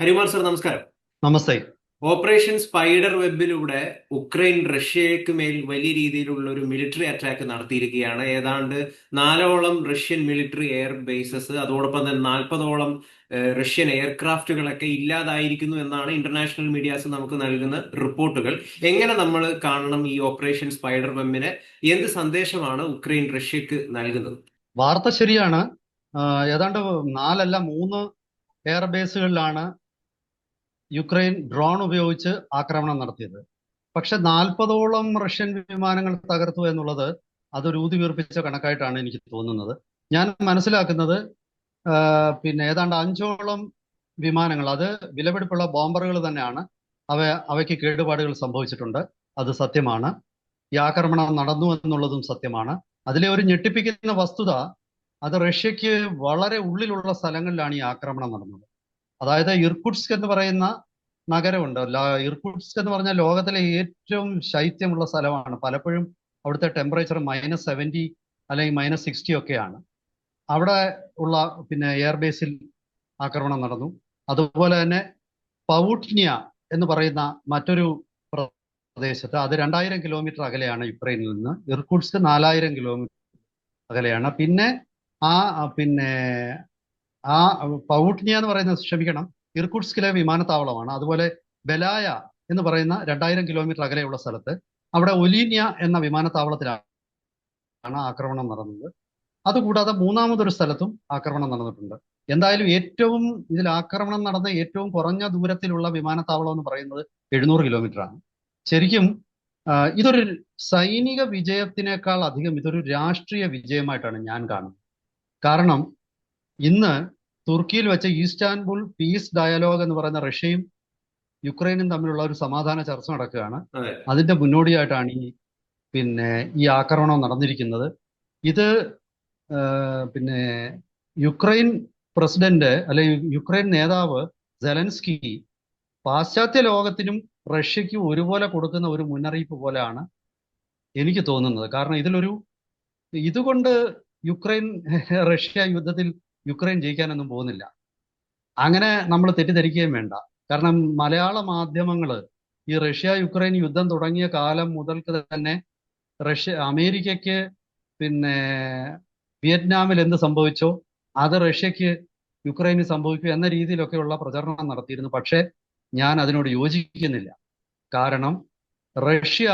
ഹരിമാർ sir നമസ്കാരം. നമസ്തേ. Operation spider വെബിലൂടെ ഉക്രൈൻ റഷ്യക്ക് മേൽ വലിയ രീതിയിലുള്ള ഒരു മിലിറ്ററി അറ്റാക്ക് നടത്തിയിരിക്കുകയാണ്. ഏതാണ്ട് നാലോളം റഷ്യൻ മിലിറ്ററി എയർ ബേസസ് അതോടൊപ്പം തന്നെ നാൽപ്പതോളം റഷ്യൻ എയർക്രാഫ്റ്റുകളൊക്കെ ഇല്ലാതായിരിക്കുന്നു എന്നാണ് ഇന്റർനാഷണൽ മീഡിയാസ് നമുക്ക് നൽകുന്ന റിപ്പോർട്ടുകൾ. എങ്ങനെ നമ്മൾ കാണണം ഈ ഓപ്പറേഷൻ സ്പൈഡർ വെബിനെ? എന്ത് സന്ദേശമാണ് ഉക്രൈൻ റഷ്യക്ക് നൽകുന്നത്? വാർത്ത ശരിയാണ്. ഏതാണ്ട് നാലല്ല മൂന്ന് എയർബേസുകളിലാണ് യുക്രൈൻ ഡ്രോൺ ഉപയോഗിച്ച് ആക്രമണം നടത്തിയത്. പക്ഷെ നാൽപ്പതോളം റഷ്യൻ വിമാനങ്ങൾ തകർത്തു എന്നുള്ളത് അതൊരു ഊതിവീർപ്പിച്ച കണക്കായിട്ടാണ് എനിക്ക് തോന്നുന്നത്. ഞാൻ മനസ്സിലാക്കുന്നത് പിന്നെ ഏതാണ്ട് അഞ്ചോളം വിമാനങ്ങൾ അത് വിലപിടിപ്പുള്ള ബോംബറുകൾ തന്നെയാണ്. അവ അവയ്ക്ക് കേടുപാടുകൾ സംഭവിച്ചിട്ടുണ്ട്. അത് സത്യമാണ്. ഈ ആക്രമണം നടന്നു എന്നുള്ളതും സത്യമാണ്. അതിലെ ഒരു ഞെട്ടിപ്പിക്കുന്ന വസ്തുത അത് റഷ്യക്ക് വളരെ ഉള്ളിലുള്ള സ്ഥലങ്ങളിലാണ് ഈ ആക്രമണം നടന്നത്. അതായത് ഇർകുട്സ്ക് എന്ന് പറയുന്ന നഗരമുണ്ട്. ഇർകുട്സ്ക് എന്ന് പറഞ്ഞാൽ ലോകത്തിലെ ഏറ്റവും ശൈത്യമുള്ള സ്ഥലമാണ്. പലപ്പോഴും അവിടുത്തെ ടെമ്പറേച്ചർ മൈനസ് സെവന്റി അല്ലെങ്കിൽ മൈനസ് സിക്സ്റ്റി ഒക്കെയാണ്. അവിടെ ഉള്ള പിന്നെ എയർബേസിൽ ആക്രമണം നടന്നു. അതുപോലെ തന്നെ പൗട്ട്നിയ എന്ന് പറയുന്ന മറ്റൊരു പ്ര- പ്രദേശത്ത് അത് രണ്ടായിരം കിലോമീറ്റർ അകലെയാണ് യുക്രൈനിൽ നിന്ന്. ഇർകുട്സ്ക് നാലായിരം കിലോമീറ്റർ അകലെയാണ്. പിന്നെ ആ പിന്നെ ആ പൗട്നിയ എന്ന് പറയുന്നത് ക്ഷമിക്കണം ഇർകുട്സ്കിലെ വിമാനത്താവളമാണ്. അതുപോലെ ബെലായ എന്ന് പറയുന്ന രണ്ടായിരം കിലോമീറ്റർ അകലെയുള്ള സ്ഥലത്ത് അവിടെ ഒലീനിയ എന്ന വിമാനത്താവളത്തിലാണ് ആക്രമണം നടന്നത്. അതുകൂടാതെ മൂന്നാമതൊരു സ്ഥലത്തും ആക്രമണം നടന്നിട്ടുണ്ട്. എന്തായാലും ഏറ്റവും ഇതിൽ ആക്രമണം നടന്ന ഏറ്റവും കുറഞ്ഞ ദൂരത്തിലുള്ള വിമാനത്താവളം എന്ന് പറയുന്നത് എഴുന്നൂറ് കിലോമീറ്റർ ആണ് ശരിക്കും ഇതൊരു സൈനിക വിജയത്തിനേക്കാൾ അധികം ഇതൊരു രാഷ്ട്രീയ വിജയമായിട്ടാണ് ഞാൻ കാണുന്നത്. കാരണം ഇന്ന് തുർക്കിയിൽ വെച്ച ഈസ്റ്റാൻബുൾ പീസ് ഡയലോഗ് എന്ന് പറയുന്ന റഷ്യയും യുക്രൈനും തമ്മിലുള്ള ഒരു സമാധാന ചർച്ച നടക്കുകയാണ്. അതിന്റെ മുന്നോടിയായിട്ടാണ് ഈ പിന്നെ ഈ ആക്രമണം നടന്നിരിക്കുന്നത്. ഇത് പിന്നെ യുക്രൈൻ പ്രസിഡന്റ് അല്ലെ യുക്രൈൻ നേതാവ് സെലൻസ്കി പാശ്ചാത്യ ലോകത്തിനും റഷ്യയ്ക്കും ഒരുപോലെ കൊടുക്കുന്ന ഒരു മുന്നറിയിപ്പ് പോലെയാണ് എനിക്ക് തോന്നുന്നത്. കാരണം ഇതിലൊരു ഇതുകൊണ്ട് യുക്രൈൻ റഷ്യ യുദ്ധത്തിൽ യുക്രൈൻ ജയിക്കാനൊന്നും പോകുന്നില്ല. അങ്ങനെ നമ്മൾ തെറ്റിദ്ധരിക്കുകയും വേണ്ട. കാരണം മലയാള മാധ്യമങ്ങൾ ഈ റഷ്യ യുക്രൈൻ യുദ്ധം തുടങ്ങിയ കാലം മുതൽക്ക് തന്നെ റഷ്യ അമേരിക്കയ്ക്ക് പിന്നെ വിയറ്റ്നാമിൽ എന്ത് സംഭവിച്ചോ അത് റഷ്യക്ക് യുക്രൈന് സംഭവിക്കും എന്ന രീതിയിലൊക്കെയുള്ള പ്രചരണം നടത്തിയിരുന്നു. പക്ഷേ ഞാൻ അതിനോട് യോജിക്കുന്നില്ല. കാരണം റഷ്യ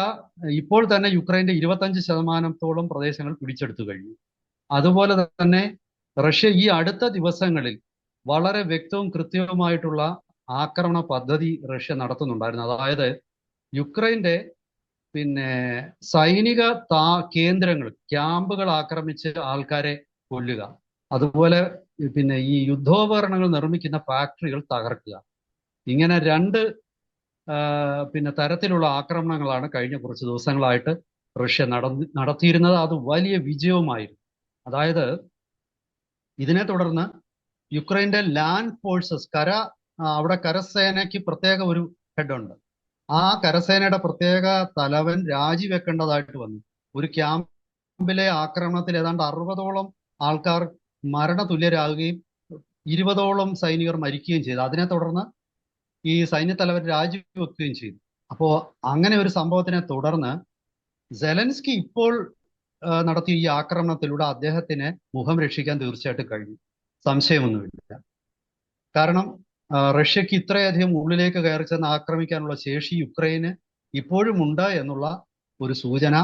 ഇപ്പോൾ തന്നെ യുക്രൈന്റെ ഇരുപത്തഞ്ച് ശതമാനത്തോളം പ്രദേശങ്ങൾ പിടിച്ചെടുത്തു കഴിഞ്ഞു. അതുപോലെ തന്നെ റഷ്യ ഈ അടുത്ത ദിവസങ്ങളിൽ വളരെ വ്യക്തവും കൃത്യവുമായിട്ടുള്ള ആക്രമണ പദ്ധതി റഷ്യ നടത്തുന്നുണ്ടായിരുന്നു. അതായത് യുക്രൈന്റെ പിന്നെ സൈനിക താ കേന്ദ്രങ്ങൾ ക്യാമ്പുകൾ ആക്രമിച്ച് ആൾക്കാരെ കൊല്ലുക. അതുപോലെ പിന്നെ ഈ യുദ്ധോപകരണങ്ങൾ നിർമ്മിക്കുന്ന ഫാക്ടറികൾ തകർക്കുക. ഇങ്ങനെ രണ്ട് പിന്നെ തരത്തിലുള്ള ആക്രമണങ്ങളാണ് കഴിഞ്ഞ കുറച്ച് ദിവസങ്ങളായിട്ട് റഷ്യ നടത്തിയിരുന്നത്. അത് വലിയ വിജയവുമായിരുന്നു. അതായത് ഇതിനെ തുടർന്ന് യുക്രൈന്റെ ലാൻഡ് ഫോഴ്സസ് കര അവിടെ കരസേനയ്ക്ക് പ്രത്യേക ഒരു ഹെഡുണ്ട്. ആ കരസേനയുടെ പ്രത്യേക തലവൻ രാജിവെക്കേണ്ടതായിട്ട് വന്നു. ഒരു ക്യാമ്പിലെ ആക്രമണത്തിൽ ഏതാണ്ട് അറുപതോളം ആൾക്കാർ മരണ മരണതുല്യരാകുകയും ഇരുപതോളം സൈനികർ മരിക്കുകയും ചെയ്തു. അതിനെ തുടർന്ന് ഈ സൈന്യത്തലവൻ രാജിവെക്കുകയും ചെയ്തു. അപ്പോ അങ്ങനെ ഒരു സംഭവത്തിനെ തുടർന്ന് സെലൻസ്കി ഇപ്പോൾ നടത്തിയ ഈ ആക്രമണത്തിലൂടെ അദ്ദേഹത്തിന് മുഖം രക്ഷിക്കാൻ തീർച്ചയായിട്ടും കഴിഞ്ഞു. സംശയമൊന്നുമില്ല. കാരണം റഷ്യക്ക് ഇത്രയധികം ഉള്ളിലേക്ക് കയറി ചെന്ന് ആക്രമിക്കാനുള്ള ശേഷി യുക്രൈന് ഇപ്പോഴും ഉണ്ട് എന്നുള്ള ഒരു സൂചന.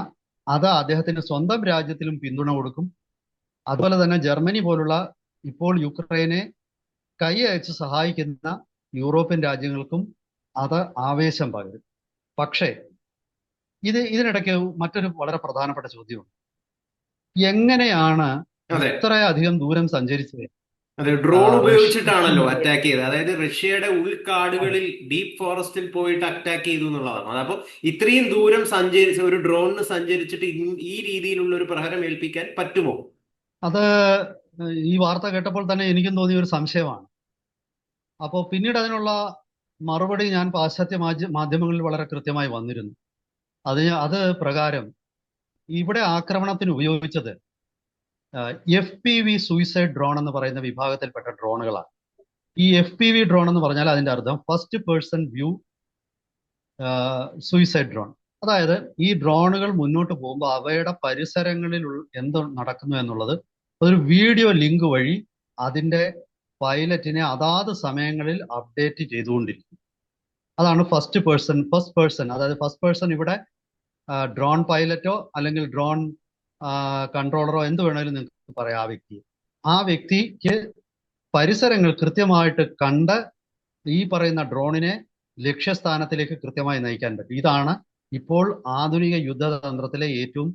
അത് അദ്ദേഹത്തിന് സ്വന്തം രാജ്യത്തിലും പിന്തുണ കൊടുക്കും. അതുപോലെ തന്നെ ജർമ്മനി പോലുള്ള ഇപ്പോൾ യുക്രൈനെ കൈ അയച്ച് സഹായിക്കുന്ന യൂറോപ്യൻ രാജ്യങ്ങൾക്കും അത് ആവേശം പകരും. പക്ഷേ ഇത് ഇതിനിടയ്ക്ക് മറ്റൊരു വളരെ പ്രധാനപ്പെട്ട ചോദ്യമുണ്ട്. എങ്ങനെയാണ് ഇത്രയധികം ദൂരം സഞ്ചരിച്ചത്? അതെ ഡ്രോൺ ഉപയോഗിച്ചിട്ടാണല്ലോ അറ്റാക്ക് ചെയ്തത്. അതായത് റഷ്യയുടെ ഉൾക്കാടുകളിൽ ഡീപ് ഫോറസ്റ്റിൽ പോയിട്ട് അറ്റാക്ക് ചെയ്തു എന്നുള്ളതാണ്. അതപ്പൊ ഇത്രയും ദൂരം സഞ്ചരിച്ച ഒരു ഡ്രോണിന് സഞ്ചരിച്ചിട്ട് ഈ രീതിയിലുള്ള ഒരു പ്രഹരം ഏൽപ്പിക്കാൻ പറ്റുമോ? അത് ഈ വാർത്ത കേട്ടപ്പോൾ തന്നെ എനിക്കും തോന്നിയ ഒരു സംശയമാണ്. അപ്പോൾ പിന്നീട് അതിനുള്ള മറുപടി ഞാൻ പാശ്ചാത്യ മാധ്യമങ്ങളിൽ വളരെ കൃത്യമായി വന്നിരുന്നു. അത് അത് പ്രകാരം ഇവിടെ ആക്രമണത്തിന് ഉപയോഗിച്ചത് F P V suicide drone എന്ന് പറയുന്ന വിഭാഗത്തിൽപ്പെട്ട ഡ്രോണുകളാണ്. ഈ എഫ് പി വി ഡ്രോൺ എന്ന് പറഞ്ഞാൽ അതിന്റെ അർത്ഥം first person view suicide drone അതായത് ഈ ഡ്രോണുകൾ മുന്നോട്ട് പോകുമ്പോൾ അവയുടെ പരിസരങ്ങളിൽ എന്ത് നടക്കുന്നു എന്നുള്ളത് ഒരു വീഡിയോ ലിങ്ക് വഴി അതിന്റെ പൈലറ്റിനെ അതാത് സമയങ്ങളിൽ അപ്ഡേറ്റ് ചെയ്തുകൊണ്ടിരിക്കും അതാണ് ഫസ്റ്റ് പേഴ്സൺ ഫസ്റ്റ് പേഴ്സൺ അതായത് ഫസ്റ്റ് പേഴ്സൺ ഇവിടെ ഡ്രോൺ പൈലറ്റോ അല്ലെങ്കിൽ ഡ്രോൺ കൺട്രോളറോ എന്ത് വേണമെങ്കിലും നിങ്ങൾക്ക് പറയാം ആ വ്യക്തി ആ വ്യക്തിക്ക് പരിസരങ്ങൾ കൃത്യമായിട്ട് കണ്ട് ഈ പറയുന്ന ഡ്രോണിനെ ലക്ഷ്യസ്ഥാനത്തിലേക്ക് കൃത്യമായി നയിക്കാൻ പറ്റും. ഇതാണ് ഇപ്പോൾ ആധുനിക യുദ്ധതന്ത്രത്തിലെ ഏറ്റവും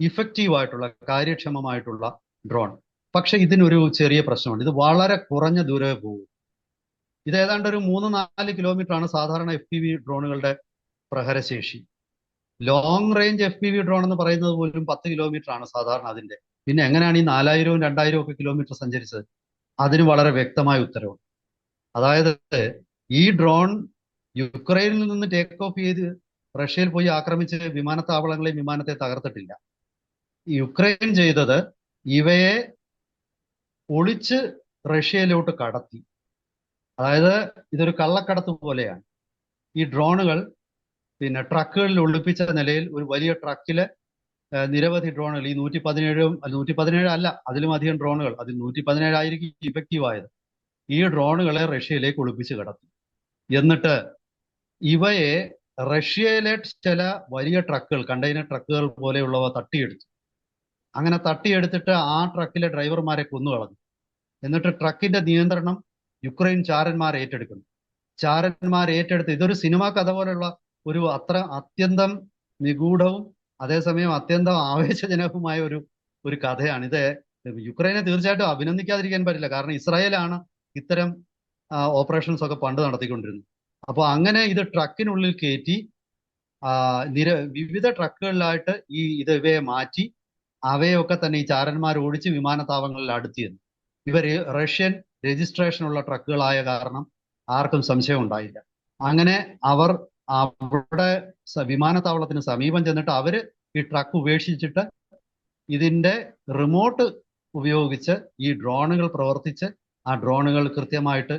ഇഫക്റ്റീവ് ആയിട്ടുള്ള കാര്യക്ഷമമായിട്ടുള്ള ഡ്രോൺ പക്ഷെ ഇതിനൊരു ചെറിയ പ്രശ്നമുണ്ട്. ഇത് വളരെ കുറഞ്ഞ ദൂരമേ പോകും. ഇത് ഏതാണ്ട് ഒരു മൂന്ന് നാല് കിലോമീറ്റർ ആണ് സാധാരണ എഫ് പി വി ഡ്രോണുകളുടെ പ്രഹരശേഷി. Long range F P V drone എന്ന് പറയുന്നത് പോലും പത്ത് കിലോമീറ്റർ ആണ് സാധാരണ അതിന്റെ പിന്നെ എങ്ങനെയാണ് ഈ നാലായിരവും രണ്ടായിരവും ഒക്കെ കിലോമീറ്റർ സഞ്ചരിച്ചത്? അതിന് വളരെ വ്യക്തമായ ഉത്തരവുണ്ട്. അതായത് ഈ ഡ്രോൺ യുക്രൈനിൽ നിന്ന് ടേക്ക് ഓഫ് ചെയ്ത് റഷ്യയിൽ പോയി ആക്രമിച്ച് വിമാനത്താവളങ്ങളെയും വിമാനത്തെ തകർത്തിട്ടില്ല. യുക്രൈൻ ചെയ്തത് ഇവയെ ഒളിച്ച് റഷ്യയിലോട്ട് കടത്തി. അതായത് ഇതൊരു കള്ളക്കടത്ത് പോലെയാണ്. ഈ ഡ്രോണുകൾ പിന്നെ ട്രക്കുകളിൽ ഒളിപ്പിച്ച നിലയിൽ ഒരു വലിയ ട്രക്കിൽ നിരവധി ഡ്രോണുകൾ. ഈ നൂറ്റി പതിനേഴും നൂറ്റി പതിനേഴ് അല്ല അതിലും അധികം ഡ്രോണുകൾ. അതിൽ നൂറ്റി പതിനേഴായിരിക്കും ഇഫക്റ്റീവ് ആയത് ഈ ഡ്രോണുകളെ റഷ്യയിലേക്ക് ഒളിപ്പിച്ച് കിടത്തി. എന്നിട്ട് ഇവയെ റഷ്യയിലെ ചില വലിയ ട്രക്കുകൾ കണ്ടെയ്നർ ട്രക്കുകൾ പോലെയുള്ളവ തട്ടിയെടുത്തു. അങ്ങനെ തട്ടിയെടുത്തിട്ട് ആ ട്രക്കിലെ ഡ്രൈവർമാരെ കൊന്നു കൊന്നുകളഞ്ഞു. എന്നിട്ട് ട്രക്കിന്റെ നിയന്ത്രണം യുക്രൈൻ ചാരന്മാർ ഏറ്റെടുക്കുന്നു. ചാരന്മാർ ഏറ്റെടുത്ത് ഇതൊരു സിനിമാ കഥ പോലെയുള്ള ഒരു അത്ര അത്യന്തം നിഗൂഢവും അതേസമയം അത്യന്തം ആവേശജനകവുമായ ഒരു ഒരു കഥയാണ്. ഇത് യുക്രൈനെ തീർച്ചയായിട്ടും അഭിനന്ദിക്കാതിരിക്കാൻ പറ്റില്ല. കാരണം ഇസ്രായേലാണ് ഇത്തരം ഓപ്പറേഷൻസ് ഒക്കെ പണ്ട് നടത്തിക്കൊണ്ടിരുന്നത്. അപ്പോൾ അങ്ങനെ ഇത് ട്രക്കിനുള്ളിൽ കയറ്റി നിര വിവിധ ട്രക്കുകളിലായിട്ട് ഈ ഇത് ഇവയെ മാറ്റി അവയൊക്കെ തന്നെ ഈ ചാരന്മാർ ഓടിച്ച് വിമാനത്താവളങ്ങളിൽ അടുത്തിരുന്നു. ഇവർ റഷ്യൻ രജിസ്ട്രേഷനുള്ള ട്രക്കുകളായ കാരണം ആർക്കും സംശയം ഉണ്ടായില്ല. അങ്ങനെ അവർ അവിടെ വിമാനത്താവളത്തിന് സമീപം ചെന്നിട്ട് അവർ ഈ ട്രക്ക് ഉപേക്ഷിച്ചിട്ട് ഇതിന്റെ റിമോട്ട് ഉപയോഗിച്ച് ഈ ഡ്രോണുകൾ പ്രവർത്തിച്ച് ആ ഡ്രോണുകൾ കൃത്യമായിട്ട്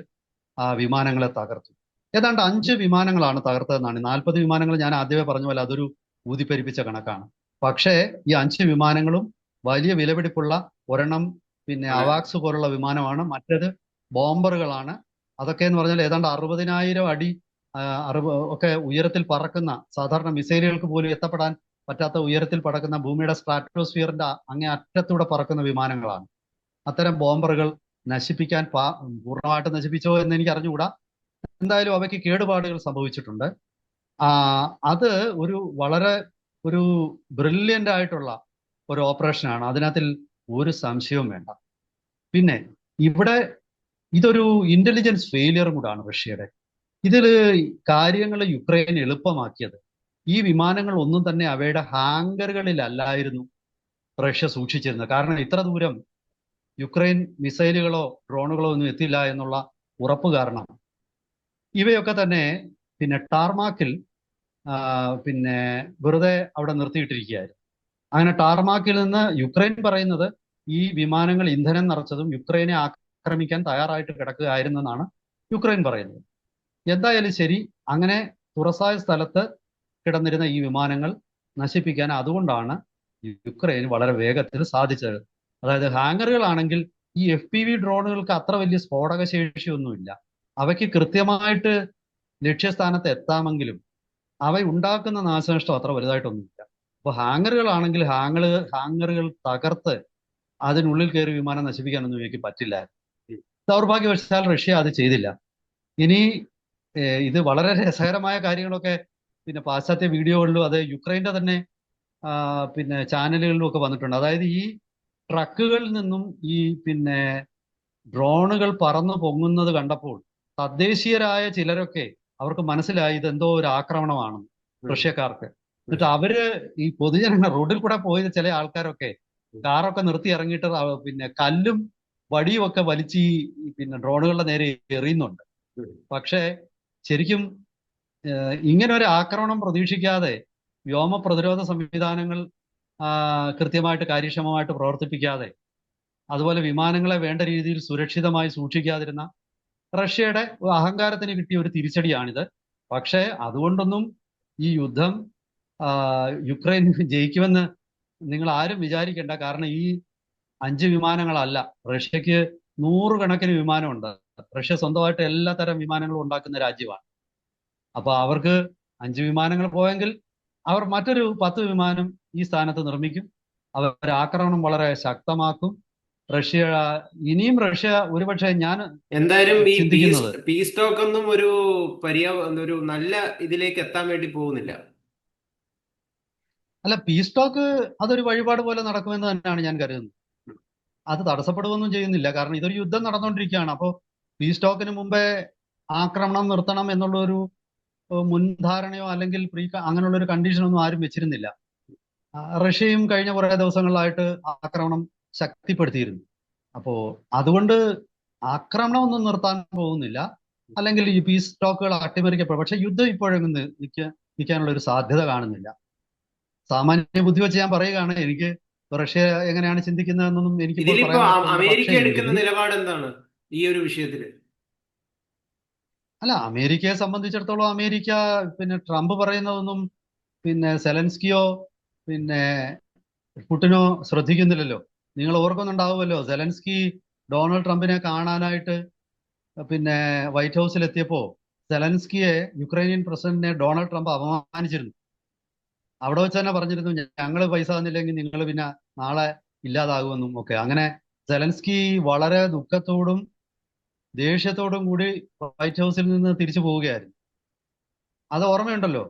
ആ വിമാനങ്ങളെ തകർത്തു. ഏതാണ്ട് അഞ്ച് വിമാനങ്ങളാണ് തകർത്തതെന്നാണ്. നാൽപ്പത് വിമാനങ്ങൾ ഞാൻ ആദ്യമേ പറഞ്ഞ പോലെ അതൊരു ഊതിപ്പെരിപ്പിച്ച കണക്കാണ്. പക്ഷേ ഈ അഞ്ച് വിമാനങ്ങളും വലിയ വിലപിടിപ്പുള്ള ഒരെണ്ണം പിന്നെ. അവാക്സ് പോലുള്ള വിമാനമാണ്. മറ്റേത് ബോംബറുകളാണ്. അതൊക്കെ എന്ന് പറഞ്ഞാൽ ഏതാണ്ട് അറുപതിനായിരം അടി ആ, അറുപ ഒക്കെ ഉയരത്തിൽ പറക്കുന്ന സാധാരണ മിസൈലുകൾക്ക് പോലും എത്തപ്പെടാൻ പറ്റാത്ത ഉയരത്തിൽ പറക്കുന്ന ഭൂമിയുടെ സ്ട്രാറ്റോസ്ഫിയറിന്റെ അങ്ങേ അറ്റത്തൂടെ പറക്കുന്ന വിമാനങ്ങളാണ്. അത്തരം ബോംബറുകൾ നശിപ്പിക്കാൻ പാ പൂർണമായിട്ട് നശിപ്പിച്ചോ എന്ന് എനിക്ക് അറിഞ്ഞുകൂടാ. എന്തായാലും അവയ്ക്ക് കേടുപാടുകൾ സംഭവിച്ചിട്ടുണ്ട്. അത് ഒരു വളരെ ഒരു ബ്രില്യന്റ് ആയിട്ടുള്ള ഒരു ഓപ്പറേഷനാണ്. അതിനകത്തിൽ ഒരു സംശയവും വേണ്ട. പിന്നെ ഇവിടെ ഇതൊരു ഇന്റലിജൻസ് ഫെയിലിയറും കൂടാണ് റഷ്യയുടെ. ഇതിൽ കാര്യങ്ങൾ യുക്രൈൻ എളുപ്പമാക്കിയത്. ഈ വിമാനങ്ങൾ ഒന്നും തന്നെ അവയുടെ ഹാങ്കറുകളിലല്ലായിരുന്നു റഷ്യ സൂക്ഷിച്ചിരുന്നത്. കാരണം ഇത്ര ദൂരം യുക്രൈൻ മിസൈലുകളോ ഡ്രോണുകളോ ഒന്നും എത്തില്ല എന്നുള്ള ഉറപ്പ് കാരണം. ഇവയൊക്കെ തന്നെ പിന്നെ ടാർമാക്കിൽ പിന്നെ വെറുതെ അവിടെ നിർത്തിയിട്ടിരിക്കുകയായിരുന്നു. അങ്ങനെ ടാർമാക്കിൽ നിന്ന് യുക്രൈൻ പറയുന്നത് ഈ വിമാനങ്ങൾ ഇന്ധനം നിറച്ചതും യുക്രൈനെ ആക്രമിക്കാൻ തയ്യാറായിട്ട് കിടക്കുകയായിരുന്നെന്നാണ് യുക്രൈൻ പറയുന്നത്. എന്തായാലും ശരി അങ്ങനെ തുറസായ സ്ഥലത്ത് കിടന്നിരുന്ന ഈ വിമാനങ്ങൾ നശിപ്പിക്കാൻ അതുകൊണ്ടാണ് യുക്രൈൻ വളരെ വേഗത്തിൽ സാധിച്ചത്. അതായത് ഹാങ്കറുകളാണെങ്കിൽ ഈ എഫ് പി വി ഡ്രോണുകൾക്ക് അത്ര വലിയ സ്ഫോടക ശേഷിയൊന്നുമില്ല അവയ്ക്ക് കൃത്യമായിട്ട് ലക്ഷ്യസ്ഥാനത്ത് എത്താമെങ്കിലും അവ ഉണ്ടാക്കുന്ന നാശനഷ്ടം അത്ര വലുതായിട്ടൊന്നുമില്ല. അപ്പൊ ഹാങ്ങറുകളാണെങ്കിൽ ഹാങ്ങർ ഹാങ്ങറുകൾ തകർത്ത് അതിനുള്ളിൽ കയറി വിമാനം നശിപ്പിക്കാനൊന്നും ഇവയ്ക്ക് പറ്റില്ല ദൗർഭാഗ്യവശാൽ റഷ്യ അത് ചെയ്തില്ല. ഇനി ഇത് വളരെ രസകരമായ കാര്യങ്ങളൊക്കെ പിന്നെ പാശ്ചാത്യ വീഡിയോകളിലും അത് യുക്രൈന്റെ തന്നെ പിന്നെ ചാനലുകളിലും ഒക്കെ വന്നിട്ടുണ്ട്. അതായത് ഈ ട്രക്കുകളിൽ നിന്നും ഈ പിന്നെ ഡ്രോണുകൾ പറന്നു പൊങ്ങുന്നത് കണ്ടപ്പോൾ തദ്ദേശീയരായ ചിലരൊക്കെ അവർക്ക് മനസ്സിലായി ഇതെന്തോ ഒരു ആക്രമണമാണ് റഷ്യക്കാർക്ക്. എന്നിട്ട് അവർ ഈ പൊതുജനങ്ങൾ റോഡിൽ കൂടെ പോയത് ചില ആൾക്കാരൊക്കെ കാറൊക്കെ നിർത്തി ഇറങ്ങിയിട്ട് പിന്നെ കല്ലും വടിയും ഒക്കെ വലിച്ച് ഈ ഈ പിന്നെ ഡ്രോണുകളുടെ നേരെ എറിയുന്നുണ്ട്. പക്ഷേ ശരിക്കും ഇങ്ങനെ ഒരു ആക്രമണം പ്രതീക്ഷിക്കാതെ വ്യോമ പ്രതിരോധ സംവിധാനങ്ങൾ കൃത്യമായിട്ട് കാര്യക്ഷമമായിട്ട് പ്രവർത്തിപ്പിക്കാതെ അതുപോലെ വിമാനങ്ങളെ വേണ്ട രീതിയിൽ സുരക്ഷിതമായി സൂക്ഷിക്കാതിരുന്ന റഷ്യയുടെ അഹങ്കാരത്തിന് കിട്ടിയ ഒരു തിരിച്ചടിയാണിത്. പക്ഷേ അതുകൊണ്ടൊന്നും ഈ യുദ്ധം യുക്രൈൻ ജയിക്കുമെന്ന് നിങ്ങൾ ആരും വിചാരിക്കേണ്ട. കാരണം ഈ അഞ്ച് വിമാനങ്ങളല്ല റഷ്യക്ക് നൂറുകണക്കിന് വിമാനമുണ്ട്. റഷ്യ സ്വന്തമായിട്ട് എല്ലാ തരം വിമാനങ്ങളും ഉണ്ടാക്കുന്ന രാജ്യമാണ്. അപ്പൊ അവർക്ക് അഞ്ച് വിമാനങ്ങൾ പോയെങ്കിൽ അവർ മറ്റൊരു പത്ത് വിമാനം ഈ സ്ഥാനത്ത് നിർമ്മിക്കും. അവർ ആക്രമണം വളരെ ശക്തമാക്കും. റഷ്യ ഇനിയും റഷ്യ ഒരുപക്ഷെ ഞാൻ എന്തായാലും ഈ പീസ് ടോക്ക് ഒന്നും ഒരു പര്യാ ഒരു നല്ല ഇതിലേക്ക് എത്താൻ വേണ്ടി പോകുന്നില്ല. അല്ല പീസ് ടോക്ക് അതൊരു വഴിപാട് പോലെ നടക്കുമെന്ന് തന്നെയാണ് ഞാൻ കരുതുന്നത്. അത് തടസ്സപ്പെടുകയൊന്നും ചെയ്യുന്നില്ല. കാരണം ഇതൊരു യുദ്ധം നടന്നുകൊണ്ടിരിക്കുകയാണ്. അപ്പോൾ പീസ് സ്റ്റോക്കിന് മുമ്പേ ആക്രമണം നിർത്തണം എന്നുള്ള ഒരു മുൻധാരണയോ അല്ലെങ്കിൽ പ്രീ അങ്ങനെയുള്ള ഒരു കണ്ടീഷനൊന്നും ആരും വെച്ചിരുന്നില്ല. റഷ്യയും കഴിഞ്ഞ കുറേ ദിവസങ്ങളിലായിട്ട് ആക്രമണം ശക്തിപ്പെടുത്തിയിരുന്നു. അപ്പോ അതുകൊണ്ട് ആക്രമണം ഒന്നും നിർത്താൻ പോകുന്നില്ല. അല്ലെങ്കിൽ ഈ പീസ് സ്റ്റോക്കുകൾ അട്ടിമറിക്കപ്പെടും. പക്ഷെ യുദ്ധം ഇപ്പോഴൊന്നും നിൽക്കാൻ നിൽക്കാനുള്ള ഒരു സാധ്യത കാണുന്നില്ല. സാമാന്യ ബുദ്ധി വെച്ച് ഞാൻ പറയുകയാണ് എനിക്ക് റഷ്യ എങ്ങനെയാണ് ചിന്തിക്കുന്നതെന്നൊന്നും എനിക്ക് അമേരിക്ക എടുക്കുന്ന നിലപാട് എന്താണ്? ഈ ഒരു വിഷയത്തിൽ അല്ല അമേരിക്കയെ സംബന്ധിച്ചിടത്തോളം അമേരിക്ക പിന്നെ ട്രംപ് പറയുന്നതൊന്നും പിന്നെ സെലൻസ്കിയോ പിന്നെ പുടിനോ ശ്രദ്ധിക്കുന്നില്ലല്ലോ. നിങ്ങൾ ഓർക്കുന്നുണ്ടാവുമല്ലോ സെലൻസ്കി ഡൊണാൾഡ് ട്രംപിനെ കാണാനായിട്ട് പിന്നെ വൈറ്റ് ഹൗസിൽ എത്തിയപ്പോ സെലൻസ്കിയെ യുക്രൈനിയൻ പ്രസിഡന്റിനെ ഡൊണാൾഡ് ട്രംപ് അപമാനിച്ചിരുന്നു. അവിടെ വെച്ച് തന്നെ പറഞ്ഞിരുന്നു ഞങ്ങൾ പൈസ തന്നില്ലെങ്കിൽ നിങ്ങൾ പിന്നെ നാളെ ഇല്ലാതാകുമെന്നും ഒക്കെ. അങ്ങനെ സെലൻസ്കി വളരെ ദുഃഖത്തോടും ദേഷ്യത്തോടും കൂടി വൈറ്റ് ഹൗസിൽ നിന്ന് തിരിച്ചു പോവുകയായിരുന്നു. അത് ഓർമ്മയുണ്ടല്ലോ?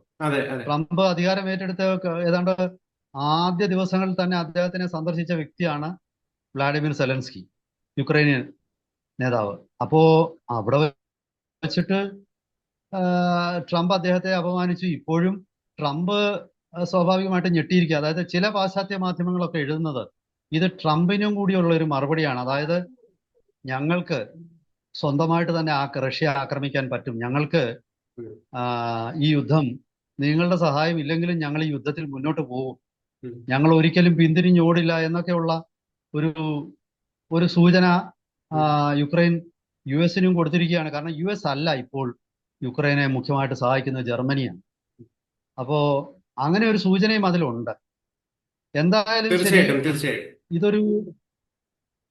ട്രംപ് അധികാരം ഏറ്റെടുത്ത ഏതാണ്ട് ആദ്യ ദിവസങ്ങളിൽ തന്നെ അദ്ദേഹത്തിനെ സന്ദർശിച്ച വ്യക്തിയാണ് വ്ളാഡിമിർ സെലൻസ്കി യുക്രൈനിയൻ നേതാവ്. അപ്പോ അവിടെ വെച്ചിട്ട് ട്രംപ് അദ്ദേഹത്തെ അപമാനിച്ചു. ഇപ്പോഴും ട്രംപ് സ്വാഭാവികമായിട്ടും ഞെട്ടിയിരിക്കുക. അതായത് ചില പാശ്ചാത്യ മാധ്യമങ്ങളൊക്കെ എഴുതുന്നത് ഇത് ട്രംപിനും കൂടിയുള്ള ഒരു മറുപടിയാണ്. അതായത് ഞങ്ങൾക്ക് സ്വന്തമായിട്ട് തന്നെ ആ റഷ്യ ആക്രമിക്കാൻ പറ്റും. ഞങ്ങൾക്ക് ഈ യുദ്ധം നിങ്ങളുടെ സഹായം ഇല്ലെങ്കിലും ഞങ്ങൾ ഈ യുദ്ധത്തിൽ മുന്നോട്ട് പോകും. ഞങ്ങൾ ഒരിക്കലും പിന്തിരിഞ്ഞോടില്ല എന്നൊക്കെയുള്ള ഒരു ഒരു സൂചന യുക്രൈൻ യു എസിനും കൊടുത്തിരിക്കുകയാണ്. കാരണം യു എസ് അല്ല ഇപ്പോൾ യുക്രൈനെ മുഖ്യമായിട്ട് സഹായിക്കുന്നത് ജർമ്മനിയാണ്. അപ്പോ അങ്ങനെ ഒരു സൂചനയും അതിലുണ്ട്. എന്തായാലും തീർച്ചയായിട്ടും തീർച്ചയായിട്ടും. ഇതൊരു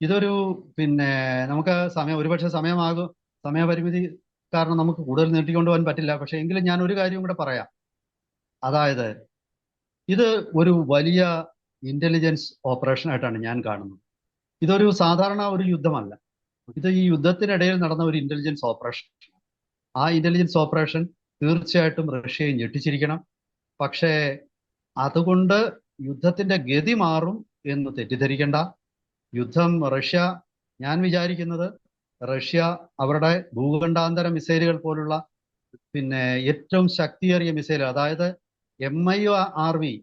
ഇതൊരു പിന്നെ നമുക്ക് സമയം ഒരുപക്ഷെ സമയമാകും സമയപരിമിതി കാരണം നമുക്ക് കൂടുതൽ നീട്ടിക്കൊണ്ടുപോകാൻ പറ്റില്ല. പക്ഷെ എങ്കിലും ഞാൻ ഒരു കാര്യം കൂടെ പറയാം. അതായത് ഇത് ഒരു വലിയ ഇന്റലിജൻസ് ഓപ്പറേഷൻ ആയിട്ടാണ് ഞാൻ കാണുന്നത്. ഇതൊരു സാധാരണ ഒരു യുദ്ധമല്ല. ഇത് ഈ യുദ്ധത്തിനിടയിൽ നടന്ന ഒരു ഇന്റലിജൻസ് ഓപ്പറേഷൻ ആ ഇന്റലിജൻസ് ഓപ്പറേഷൻ തീർച്ചയായിട്ടും റഷ്യയെ ഞെട്ടിച്ചിരിക്കണം. പക്ഷേ അതുകൊണ്ട് യുദ്ധത്തിന്റെ ഗതി മാറും എന്ന് തെറ്റിദ്ധരിക്കേണ്ട. യുദ്ധം റഷ്യ. ഞാൻ വിചാരിക്കുന്നത് റഷ്യ അവരുടെ ഭൂഖണ്ഡാന്തര മിസൈലുകൾ പോലുള്ള പിന്നെ ഏറ്റവും ശക്തിയേറിയ മിസൈൽ അതായത് M I R V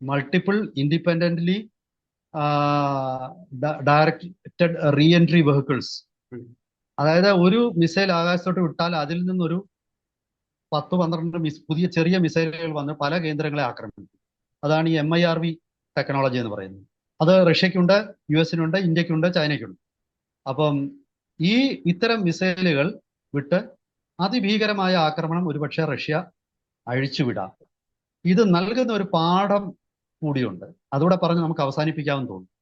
multiple independently directed re entry vehicles അതായത് ഒരു മിസൈൽ ആകാശത്തോട്ട് വിട്ടാൽ അതിൽ നിന്നൊരു പത്ത് പന്ത്രണ്ട് മിസ് പുതിയ ചെറിയ മിസൈലുകൾ വന്ന് പല കേന്ദ്രങ്ങളെ ആക്രമിക്കും. അതാണ് ഈ M I R V technology എന്ന് പറയുന്നത്. അത് റഷ്യക്കുണ്ട് യു എസിനുണ്ട് ഇന്ത്യക്കുണ്ട് ചൈനയ്ക്കുണ്ട്. അപ്പം ഈ ഇത്തരം മിസൈലുകൾ വിട്ട് അതിഭീകരമായ ആക്രമണം ഒരുപക്ഷെ റഷ്യ അഴിച്ചുവിടാം. ഇത് നൽകുന്ന ഒരു പാഠം കൂടിയുണ്ട്. അതുകൂടെ പറഞ്ഞ് നമുക്ക് അവസാനിപ്പിക്കാമെന്ന് തോന്നുന്നു.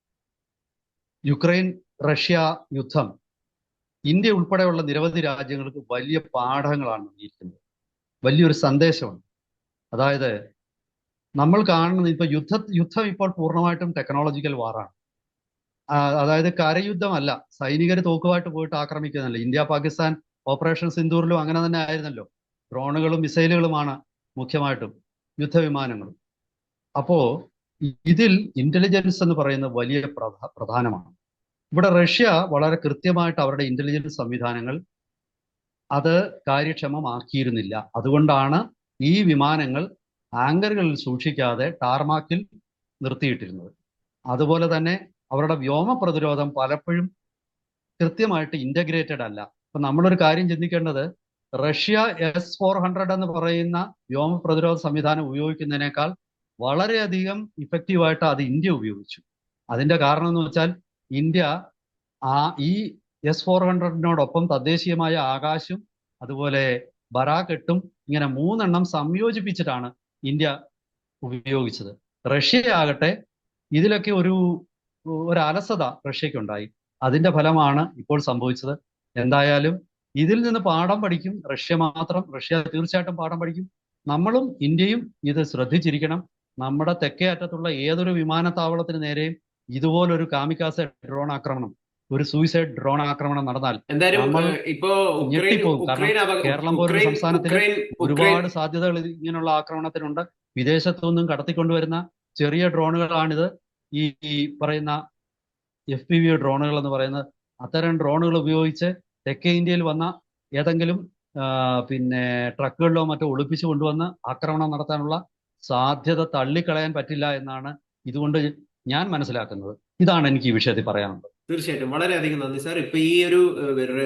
യുക്രൈൻ റഷ്യ യുദ്ധം ഇന്ത്യ ഉൾപ്പെടെയുള്ള നിരവധി രാജ്യങ്ങൾക്ക് വലിയ പാഠങ്ങളാണ് നൽകിയിരിക്കുന്നത് വലിയൊരു സന്ദേശമാണ്. അതായത് നമ്മൾ കാണുന്നത് ഇപ്പൊ യുദ്ധ യുദ്ധം ഇപ്പോൾ പൂർണമായിട്ടും ടെക്നോളജിക്കൽ വാറാണ് അതായത് കരയുദ്ധമല്ല സൈനികർ തോക്കുമായിട്ട് പോയിട്ട് ആക്രമിക്കുന്നില്ല ഇന്ത്യ പാകിസ്ഥാൻ ഓപ്പറേഷൻ സിന്ദൂറിലും അങ്ങനെ തന്നെ ആയിരുന്നല്ലോ. ഡ്രോണുകളും മിസൈലുകളുമാണ് മുഖ്യമായിട്ടും യുദ്ധവിമാനങ്ങളും. അപ്പോ ഇതിൽ ഇന്റലിജൻസ് എന്ന് പറയുന്നത് വലിയ പ്രധ- പ്രധാനമാണ്. ഇവിടെ റഷ്യ വളരെ കൃത്യമായിട്ട് അവരുടെ ഇന്റലിജൻസ് സംവിധാനങ്ങൾ അത് കാര്യക്ഷമമാക്കിയിരുന്നില്ല. അതുകൊണ്ടാണ് ഈ വിമാനങ്ങൾ ആങ്കറുകളിൽ സൂക്ഷിക്കാതെ ടാർമാക്കിൽ നിർത്തിയിട്ടിരുന്നത്. അതുപോലെ തന്നെ അവരുടെ വ്യോമ പ്രതിരോധം പലപ്പോഴും കൃത്യമായിട്ട് ഇന്റഗ്രേറ്റഡ് അല്ല. അപ്പൊ നമ്മളൊരു കാര്യം ചിന്തിക്കേണ്ടത് റഷ്യ എസ് ഫോർ ഹൺഡ്രഡ് എന്ന് പറയുന്ന വ്യോമ പ്രതിരോധ സംവിധാനം ഉപയോഗിക്കുന്നതിനേക്കാൾ വളരെയധികം ഇഫക്റ്റീവായിട്ട് അത് ഇന്ത്യ ഉപയോഗിച്ചു. അതിന്റെ കാരണം എന്ന് വെച്ചാൽ ഇന്ത്യ ആ ഈ എസ് ഫോർ ഹൺഡ്രഡിനോടൊപ്പം തദ്ദേശീയമായ ആകാശം അതുപോലെ ബറാക്കെട്ടും ഇങ്ങനെ മൂന്നെണ്ണം സംയോജിപ്പിച്ചിട്ടാണ് ഇന്ത്യ ഉപയോഗിച്ചത്. റഷ്യ ആകട്ടെ ഇതിലൊക്കെ ഒരു ഒരു അലസത റഷ്യക്കുണ്ടായി അതിന്റെ ഫലമാണ് ഇപ്പോൾ സംഭവിച്ചത്. എന്തായാലും ഇതിൽ നിന്ന് പാഠം പഠിക്കും. റഷ്യ മാത്രം റഷ്യ തീർച്ചയായിട്ടും പാഠം പഠിക്കും. നമ്മളും ഇന്ത്യയും ഇത് ശ്രദ്ധിച്ചിരിക്കണം. നമ്മുടെ തെക്കേ അറ്റത്തുള്ള ഏതൊരു വിമാനത്താവളത്തിന് നേരെയും ഇതുപോലൊരു കാമിക്കാസ ഡ്രോൺ ആക്രമണം ഒരു സൂയിസൈഡ് ഡ്രോൺ ആക്രമണം നടന്നാൽ ഇപ്പോ ഞെട്ടിപ്പോകും. കേരളം ഉക്രൈൻ ഉക്രൈൻ ഒരുപാട് സാധ്യതകൾ ഇങ്ങനെയുള്ള ആക്രമണത്തിനുണ്ട്. വിദേശത്തു നിന്നും കടത്തിക്കൊണ്ടുവരുന്ന ചെറിയ ഡ്രോണുകളാണിത്. ഈ പറയുന്ന എഫ് പി വി ഡ്രോണുകൾ എന്ന് പറയുന്നത് അത്തരം ഡ്രോണുകൾ ഉപയോഗിച്ച് തെക്കേ ഇന്ത്യയിൽ വന്ന ഏതെങ്കിലും പിന്നെ ട്രക്കുകളിലോ മറ്റോ ഒളിപ്പിച്ചു കൊണ്ടുവന്ന് ആക്രമണം നടത്താനുള്ള സാധ്യത തള്ളിക്കളയാൻ പറ്റില്ല എന്നാണ് ഇതുകൊണ്ട് ഞാൻ മനസ്സിലാക്കുന്നത്. ഇതാണ് എനിക്ക് ഈ വിഷയത്തിൽ പറയാനുള്ളത്. തീർച്ചയായിട്ടും. വളരെയധികം നന്ദി സാർ. ഇപ്പൊ ഈ ഒരു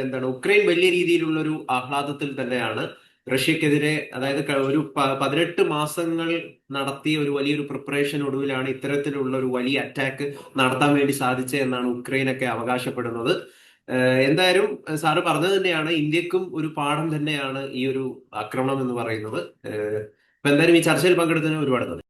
എന്താണ് ഉക്രൈൻ വലിയ രീതിയിലുള്ള ഒരു ആഹ്ലാദത്തിൽ തന്നെയാണ് റഷ്യക്കെതിരെ അതായത് ഒരു പതിനെട്ട് മാസങ്ങൾ നടത്തിയ ഒരു വലിയൊരു പ്രിപ്പറേഷൻ ഒടുവിലാണ് ഇത്തരത്തിലുള്ള ഒരു വലിയ അറ്റാക്ക് നടത്താൻ വേണ്ടി സാധിച്ചത് എന്നാണ് ഉക്രൈനൊക്കെ അവകാശപ്പെടുന്നത്. എന്തായാലും സാറ് പറഞ്ഞത് തന്നെയാണ്. ഇന്ത്യക്കും ഒരു പാഠം തന്നെയാണ് ഈ ഒരു ആക്രമണം എന്ന് പറയുന്നത്. അപ്പൊ എന്തായാലും ഈ ചർച്ചയിൽ പങ്കെടുത്തതിന് ഒരുപാട് നന്ദി.